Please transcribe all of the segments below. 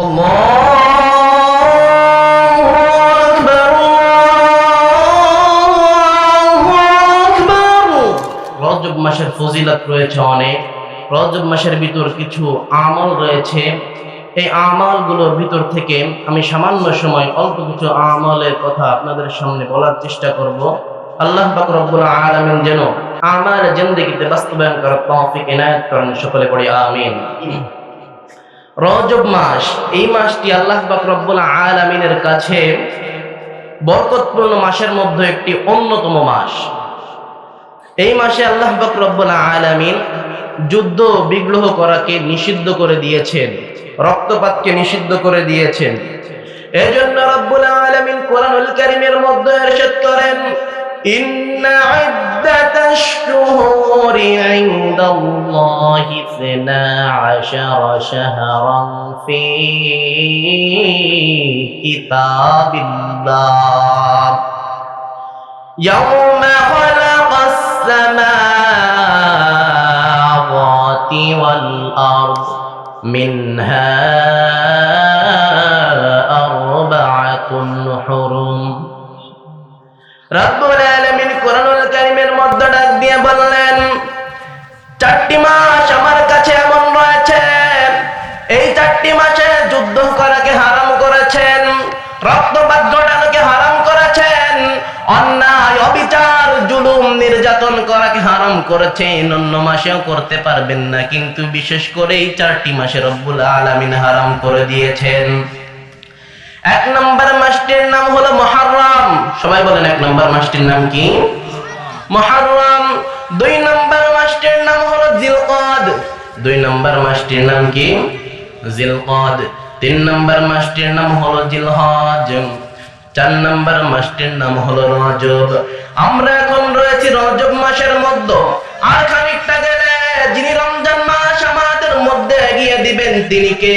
রজব মাসের ফজিলত রয়েছে অনেক। রজব মাসের ভিতর কিছু আমল রয়েছে। এই আমলগুলোর ভিতর থেকে আমি সামান্য সময় অল্প কিছু আমলের কথা আপনাদের সামনে বলার চেষ্টা করব। আল্লাহ পাক রব্বুল আলামিন যেন আমার জিন্দেগিতে বাস্তবায়ন করার তৌফিক এনায়েত করেন, সকলে পড়ি আমিন। রজব মাস, এই মাসটি আল্লাহ পাক রব্বুল আলামিনের কাছে বরকতপূর্ণ মাসের মধ্যে একটি অন্যতম মাস। এই মাসে আল্লাহ পাক রব্বুল আলামিন যুদ্ধ বিগ্রহ করাকে নিষিদ্ধ করে দিয়েছেন, রক্তপাতকে নিষিদ্ধ করে দিয়েছেন। এজন্য রব্বুল আলামিন কোরআনুল কারীমের মধ্যে ইরশাদ করেন إن عدة الشهور عند الله اثنا عشر شهرا في كتاب الله. يوم خلق السماوات والأرض منها أربعة রব্বুল আলামিন কোরআনুল কারীমের মধ্যে ডাক দিয়ে বললেন, চারটি মাস আমার কাছে এমন রয়েছে। এই চারটি মাসে যুদ্ধ করাকে হারাম করেছেন, রক্তপাত ঘটানোকে হারাম করেছেন, অন্যায়, অবিচার, জুলুম, নির্যাতন করাকে হারাম করেছেন। অন্য মাসেও করতে পারবেন না, কিন্তু বিশেষ করে এই চারটি মাসে রব্বুল আলামিন হারাম করে দিয়েছেন। এক নম্বর মাসটির নাম হলো মহারম। সবাই বলেন এক নম্বর মাসটির নাম কি? মহারম। দুই নম্বর মাসটির নাম হলো জিলকদ। দুই নম্বর মাসটির নাম কি? জিলকদ। তিন নম্বর মাসটির নাম হলো জিলহজ। চার নম্বর মাসটির নাম হলো রজব। আমরা এখন রয়েছি রজব মাসের মধ্যে। আর খানিকটা গেলে যিনি রমজান মাস আমাদের মধ্যে এগিয়ে দিবেন তিনি কে?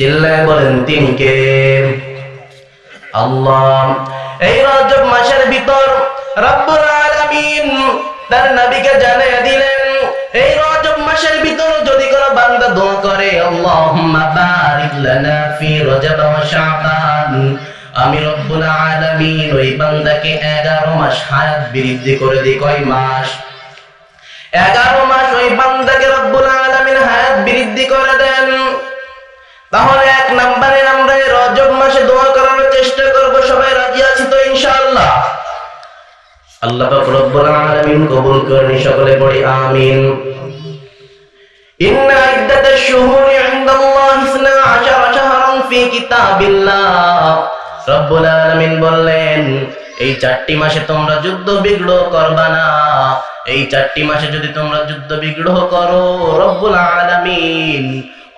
চিল্লায় বলেন তিনি কে আল্লাহ, এই রজব মাসের ভিতর রব্বুল আলামিন তার নবীকে জানিয়ে দিলেন, এই রজব মাসের ভিতর যদি কোনো বান্দা দোয়া করে, আল্লাহুম্মা বারিক লানা ফি রজব ওয়া শাবান আমি রব্বুল আলামিন ওই বান্দাকে 11 মাস হায়াত বৃদ্ধি করে দিই। কয় মাস? 11 মাস ওই বান্দাকে রব্বুল আলামিন হায়াত বৃদ্ধি করে দেন। তাহলে এক নম্বরে আমরা রজব মাসে দোয়া করার চেষ্টা করব, সবাই রাজি আছি তো ইনশাআল্লাহ? আল্লাহ পাক রব্বুল আলামিন কবুল করেন, সকলে পড়ি, আমিন। ইন্না ইদ্দাতাশ শুহুরি ইনদাল্লাহি 12 শাহরান ফি কিতাবিল্লাহ। রব্বুল আলামিন বললেন, এই চারটি মাসে তোমরা যুদ্ধ বিগ্রহ করবা না। এই চারটি মাসে যদি তোমরা যুদ্ধ বিগ্রহ করো, রব্বুল আলামিন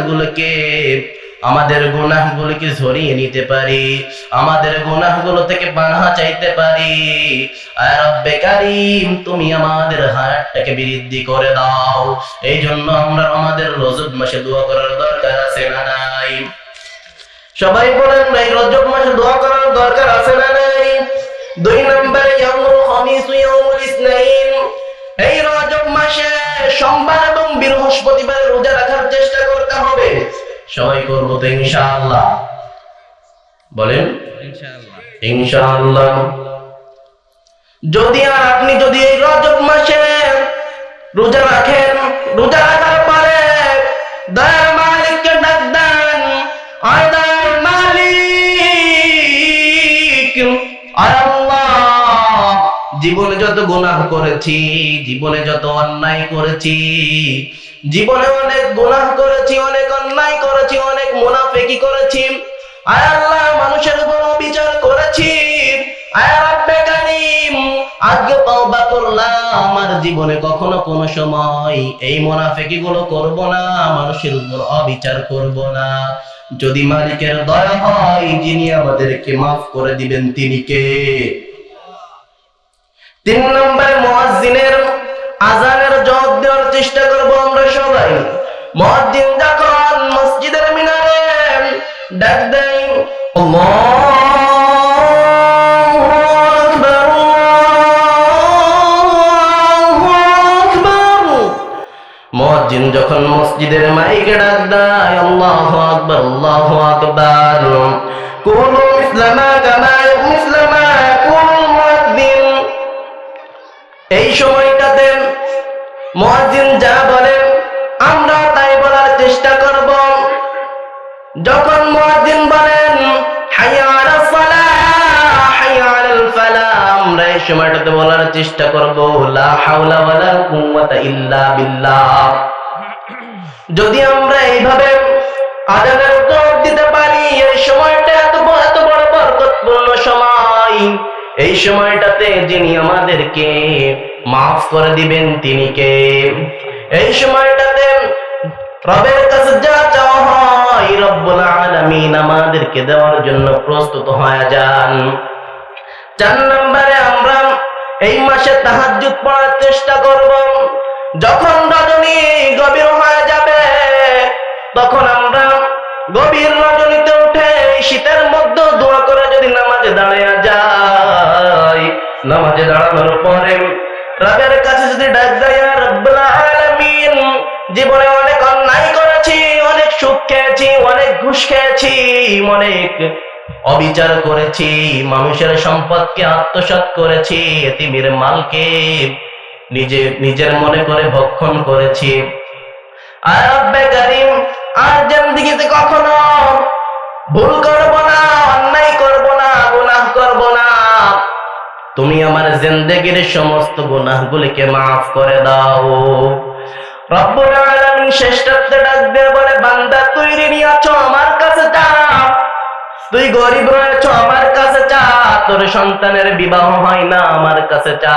আমাদের গুনাহগুলোকে আমাদের গুনাহগুলোকে ঝরিয়ে নিতে পারি, আমাদের গুনাহগুলো থেকে বাধা চাইতে পারি। কারিম, তুমি আমাদের হায়াতটাকে বৃদ্ধি করে দাও। এই জন্য আমরা আমাদের রজব মাসে দোয়া করার দরকার আছে না নাই? সবাই বলেন ভাই রজব মাসে দোয়া করার দরকার আছে না নাই? দুই নম্বরে এই রজব মাসে সবাই করব তো ইনশাআল্লাহ। বলেন? ইনশাআল্লাহ। যদি আর আপনি যদি এই রজব মাসে রোজা রাখেন রোজা রাখার পরে দয়ার মালিককে ডাক দেন দয়ার মালিক আয় আল্লাহ জীবনে যত গুনাহ করেছি, জীবনে যত অন্যায় করেছি, জীবনে অনেক গুনাহ করেছি, অনেক অন্যায় করেছি, অনেক মুনাফিকি করেছি। আয় আল্লাহ, মানুষের উপর বিচার করেছি। আমার জীবনে কখনো কোনো সময় এই মোনাফেকি গুলো করব না, মানুষের উপর অবিচার করব না। যদি মালিকের দয়া হয়, যিনি আমাদেরকে মাফ করে দিবেন, তিনি কে? তিন নম্বরে মুয়াজ্জিনের আজানের জবাব দেওয়ার চেষ্টা করব আমরা সবাই। মুয়াজ্জিন যখন মসজিদের মিনারে ডাক দেয় মুয়াজ্জিন যখন মসজিদের মাইকে ডাক দেয়, আল্লাহু আকবার আল্লাহু আকবার। কুলু মিসলামা সময়টাতে মুয়াজ্জিন যা বলেন, আমরা তাই বলার চেষ্টা করব। যখন মুয়াজ্জিন বলেন আমরা যদি আমরা এইভাবে আজানের জবাব দিতে পারি, এই সময়টা এত বড় বরকতপূর্ণ সময়। এই সময়টাতে যিনি আমাদেরকে মাফ করে দিবেন, তিনি কে? এই সময়টাতে রবের কাছে যা চাওয়া হয় রব্বুল আলামিন আমাদেরকে দেওয়ার জন্য প্রস্তুত হয়ে যান। চার নম্বরে আমরা এই মাসে তাহাজ্জুদ পড়ার চেষ্টা করব। যখন রজনী গভীর হয়ে যাবে, তখন আমরা গভীর রজনীতে উঠে শীতের মধ্যে দোয়া নামাজে দাঁড়ানোর পরে রবের কাছে যদি ডাক দেয় রব্বুল আলামিন, জীবনে অনেক অন্যায় করেছি, অনেক সুখ খেয়েছি, অনেক ঘুষ খেয়েছি, অনেক অবিচার করেছি, মানুষের সম্পদকে আত্মসাৎ করেছি, এতিমের মালকে নিজে, নিজের মনে করে ভক্ষণ করেছি। আর রব্বে কারিম, আর জিন্দেগিতে কখনো ভুল তুমি আমার জিন্দেগির সমস্ত গুনাহগুলিকে মাফ করে দাও। তুই আছো বিবাহ হয় না, আমার কাছে চা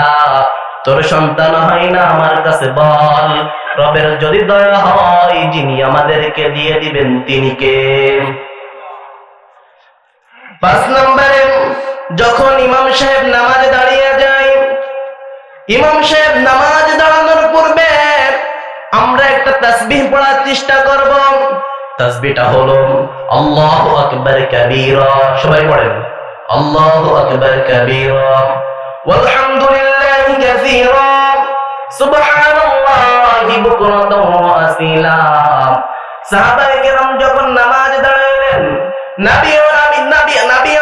তোর সন্তান হয় না, আমার কাছে বল। রবের যদি দয়া হয়, যিনি আমাদেরকে দিয়ে দিবেন, তিনি কে? পাঁচ নম্বরে যখন ইমাম সাহেব নামাজে দাঁড়িয়ে যায়, ইমাম সাহেব নামাজ দাঁড়ানোর পূর্বে আমরা একটা তাসবিহ পড়ার চেষ্টা করব। তাসবিহটা হলো, আল্লাহু আকবার কাবীরা। সবাই পড়েন, আল্লাহু আকবার কাবীরা। ওয়ালহামদুলিল্লাহি কাসীরা। সুবহানাল্লাহি বুকরাতাও ওয়া আসীলা। সাহাবায়ে কেরাম যখন নামাজ দাঁড়ালেন নবী ও নবী নবী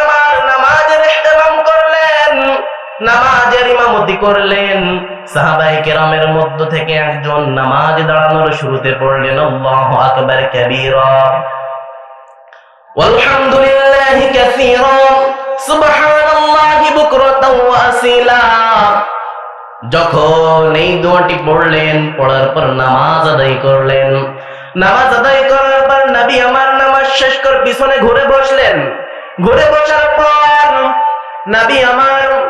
নামাজের ইমামতি করলেন। সাহাবাই কেরামের মধ্য থেকে একজন নামাজ দাঁড়ানোর শুরুতে পড়লেন, আল্লাহু আকবার কাবীরা। ওয়ালহামদুলিল্লাহি কাসীরা। সুবহানাল্লাহি বুকরাতাও ওয়া যখন এই দোয়াটি পড়লেন, পড়ার পর নামাজ আদায় করলেন। নামাজ আদায় করার পর নবী আমার নামাজ শেষ করে পিছনে ঘুরে বসলেন। ঘুরে বসার পর নবী আমার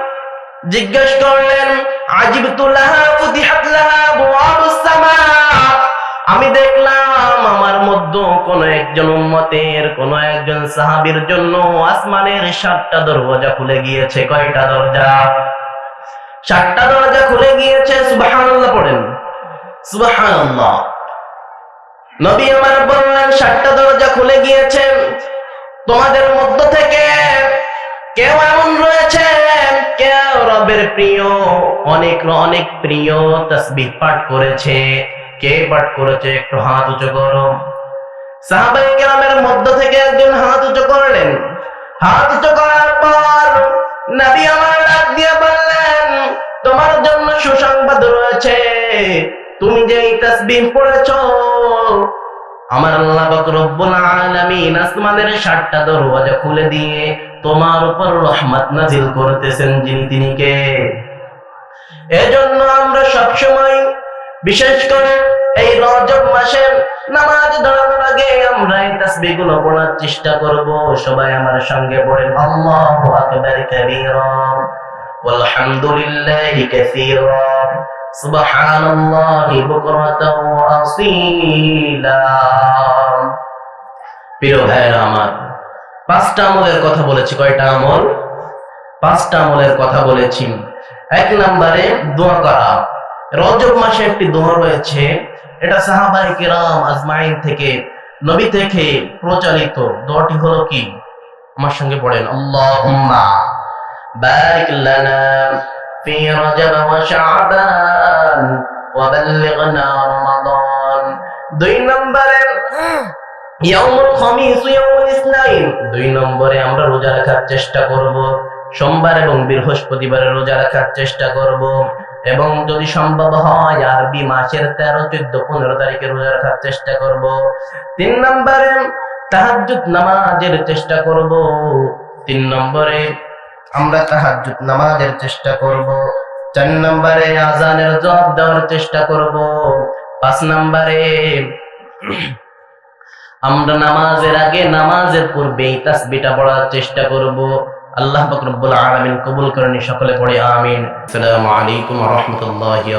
জিজ্ঞেস করলেন, আজিব আমি দেখলাম, আমার মধ্যে কোন একজন উম্মতের, কোন একজন সাহাবীর জন্য আসমানের সাতটা দরজা খুলে গিয়েছে। কয়টা দরজা? সাতটা দরজা খুলে গিয়েছে, সুবহানাল্লাহ পড়েন। সুবহানাল্লাহ। নবী আমার বললেন, সাতটা দরজা খুলে গিয়েছে। তোমাদের মধ্য থেকে কেউ এমন রবের প্রিয়, অনেক অনেক প্রিয় তসবিহ পাঠ করেছে। কে পাঠ করেছে? একটু হাত উঁচু করো। সাহাবাই কেরামের মধ্য থেকে একজন হাত উঁচু করলেন। হাত উঁচু করার পর নবী আমার ডাক দিয়ে বললেন, তোমার জন্য সুসংবাদ রয়েছে। তুমি যে এই তসবিহ পড়েছো আমার আল্লাহ পাক রব্বুল আলামিন আসমানের সাতটা দরওয়াজা খুলে দিয়ে তোমার উপর রহমত নাজিল করতেছেন যিনি তিনি কে এজন্য আমরা সব সময় বিশেষ করে এই রজব মাসে নামাজ দাঁড়ানোর আগে আমরা এই তাসবিহ গুলো পড়ার চেষ্টা করব সবাই আমার সঙ্গে পড়েন আল্লাহু আকবার কাবীরা والحمد لله كثيرا سبحان الله بكرة وأصيلا প্রিয় ভাইয়েরা আমার পাঁচটা আমলের কথা বলেছি কয়টা আমল পাঁচটা আমলের কথা বলেছি এক নম্বরে দোয়া করা রজব মাসে একটি দোয়া রয়েছে এটা সাহাবাই কিরাম আজমাইন থেকে নবী থেকে প্রচারিত দোয়াটি হলো কি আমার সঙ্গে পড়েন আল্লাহুম্মা বারিক লানা ওয়া শাবান ওয়া বাল্লিগনা রমাদান দুই নম্বরে ইয়াউমুল খামিস ইয়াউমুল ইসনাইন। দুই নম্বরে আমরা রোজা রাখার চেষ্টা করব। সোমবার এবং বৃহস্পতিবারে রোজা রাখার চেষ্টা করব। এবং যদি সম্ভব হয়, আরবি মাসের তেরো, চোদ্দ, পনেরো তারিখে রোজা রাখার চেষ্টা করব। তিন নম্বরে তাহাজ্জুদ নামাজের চেষ্টা করব। তিন নম্বরে আমরা তাহাজ্জুদ নামাজের চেষ্টা করব। চার নম্বরে আজানের জবাব দেওয়ার চেষ্টা করব। পাঁচ নম্বরে, আমরা নামাজের আগে নামাজের পূর্বে তাসবিটা পড়ার চেষ্টা করব। আল্লাহ পাক রব্বুল আলামিন কবুল করেন, সকলে পড়ে আমিন। আসসালামু আলাইকুম রাহমাতুল্লাহি